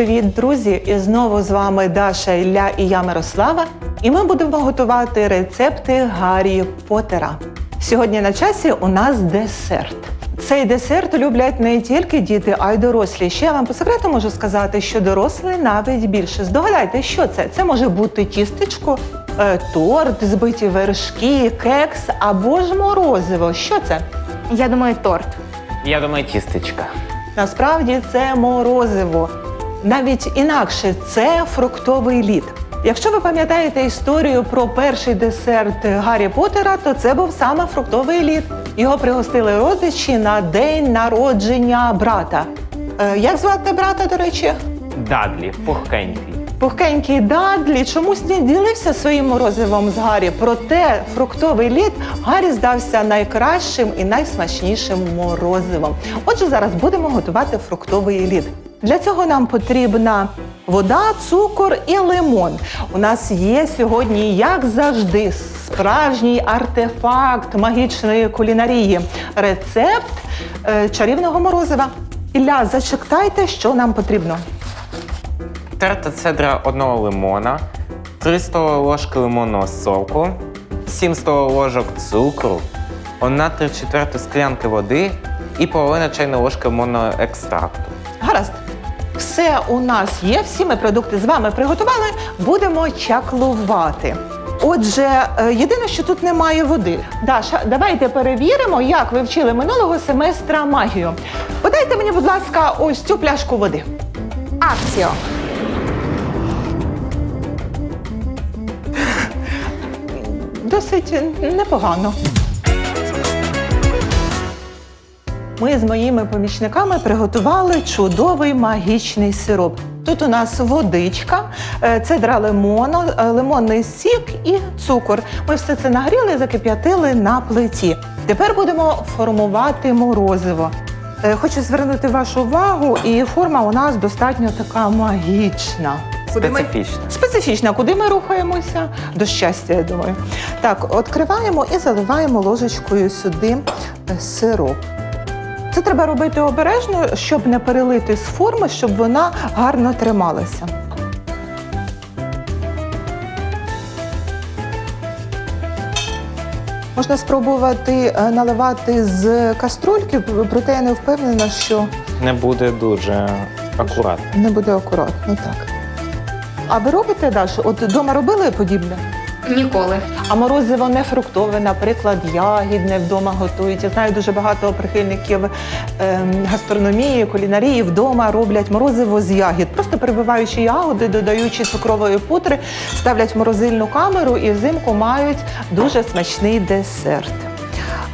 привіт, друзі! І знову з вами Даша Ілля і я Мирослава. І ми будемо готувати рецепти Гаррі Поттера. Сьогодні на часі у нас десерт. Цей десерт люблять не тільки діти, а й дорослі. Ще я вам по секрету можу сказати, що дорослі навіть більше. Здогадайте, що це? Це може бути тістечко, е, торт, збиті вершки, кекс або ж морозиво. Що це? Я думаю, торт. Я думаю, тістечка. Насправді це морозиво. Навіть інакше це фруктовий лід. Якщо ви пам'ятаєте історію про перший десерт Гаррі Поттера, то це був саме фруктовий лід. Його пригостили родичі на день народження брата. Е, як звати брата, до речі? Дадлі, пухкенький. Пухкенький Дадлі чомусь не ділився своїм морозивом з Гаррі. Проте фруктовий лід Гаррі здався найкращим і найсмачнішим морозивом. Отже, зараз будемо готувати фруктовий лід. Для цього нам потрібна вода, цукор і лимон. У нас є сьогодні, як завжди, справжній артефакт магічної кулінарії рецепт е, чарівного морозива. Ілля, зачитайте, що нам потрібно. Терта цедра одного лимона, 3 столові ложки лимонного соку, 7 столових ложок цукру, 1 3 четверти склянки води і половина чайної ложки лимонного екстракту. Все у нас є, всі ми продукти з вами приготували. Будемо чаклувати. Отже, е, єдине, що тут немає води. Даша, давайте перевіримо, як ви вчили минулого семестра магію. Подайте мені, будь ласка, ось цю пляшку води. Акціо. Досить непогано. Ми з моїми помічниками приготували чудовий магічний сироп. Тут у нас водичка, е, цедра лимону, е, лимонний сік і цукор. Ми все це нагріли і закип'ятили на плиті. Тепер будемо формувати морозиво. Е, Хочу звернути вашу увагу, і форма у нас достатньо така магічна. Куди ми- Специфічна, куди ми рухаємося? До щастя, я думаю. Так, відкриваємо і заливаємо ложечкою сюди сироп. Це треба робити обережно, щоб не перелити з форми, щоб вона гарно трималася. Можна спробувати е, наливати з каструльки, проте я не впевнена, що Не буде дуже акуратно. не буде акуратно так. А ви робите, Даша? От вдома робили подібне? Ніколи. А морозиво не фруктове, наприклад, ягідне вдома готують. Я знаю дуже багато прихильників ем, гастрономії, кулінарії вдома роблять морозиво з ягід, просто перебиваючи ягоди, додаючи цукрової пудри, ставлять в морозильну камеру і взимку мають дуже смачний десерт.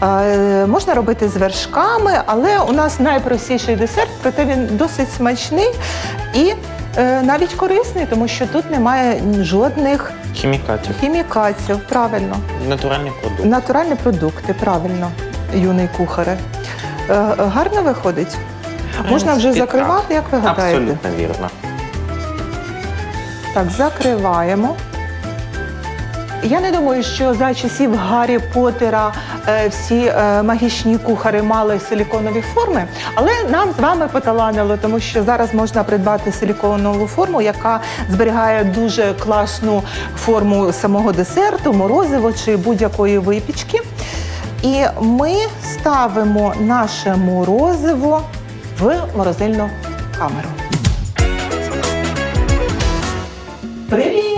Е, можна робити з вершками, але у нас найпростіший десерт, проте він досить смачний і навіть корисний, тому що тут немає жодних Хімікатів. хімікатів. Правильно, Натуральні продукти. натуральні продукти, правильно, юний кухаре. Е, е, гарно виходить. Можна вже принципі, закривати, як ви гадаєте? Абсолютно вірно. Так, закриваємо. Я не думаю, що за часів Гаррі Поттера е, всі е, магічні кухари мали силіконові форми, але нам з вами поталанило, тому що зараз можна придбати силіконову форму, яка зберігає дуже класну форму самого десерту, морозиво чи будь-якої випічки. І ми ставимо наше морозиво в морозильну камеру. Привіт!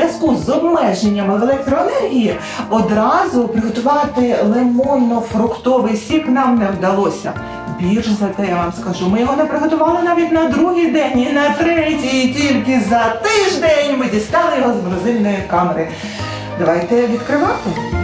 Зв'язку з обмеженнями в електроенергії одразу приготувати лимонно-фруктовий сік нам не вдалося. Більш за те, я вам скажу, ми його не приготували навіть на другий день і на третій, тільки за тиждень ми дістали його з морозильної камери. Давайте відкривати.